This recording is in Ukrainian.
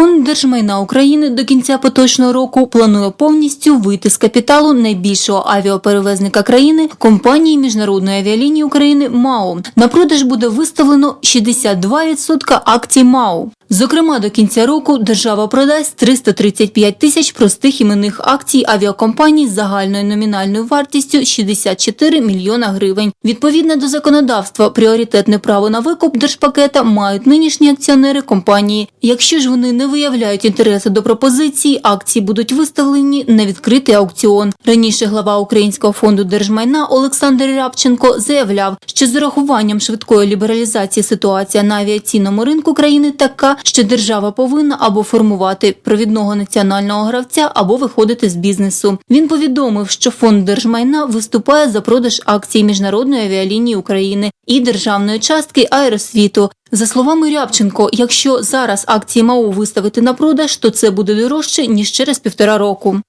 Фонд держмайна України до кінця поточного року планує повністю вийти з капіталу найбільшого авіаперевезника країни компанії Міжнародної авіалінії України МАО. На продаж буде виставлено 62% акцій МАО. Зокрема, до кінця року держава продасть 335 тисяч простих іменних акцій авіакомпаній з загальною номінальною вартістю 64 мільйона гривень. Відповідно до законодавства, пріоритетне право на викуп держпакета мають нинішні акціонери компанії. Якщо ж вони не виявляють інтересу до пропозиції, акції будуть виставлені на відкритий аукціон. Раніше глава Українського фонду держмайна Олександр Рябченко заявляв, що з урахуванням швидкої лібералізації ситуація на авіаційному ринку країни така, що держава повинна або формувати провідного національного гравця, або виходити з бізнесу. Він повідомив, що фонд держмайна виступає за продаж акцій міжнародної авіалінії України і державної частки аеросвіту. За словами Рябченко, якщо зараз акції МАУ виставити на продаж, то це буде дорожче ніж через півтора року.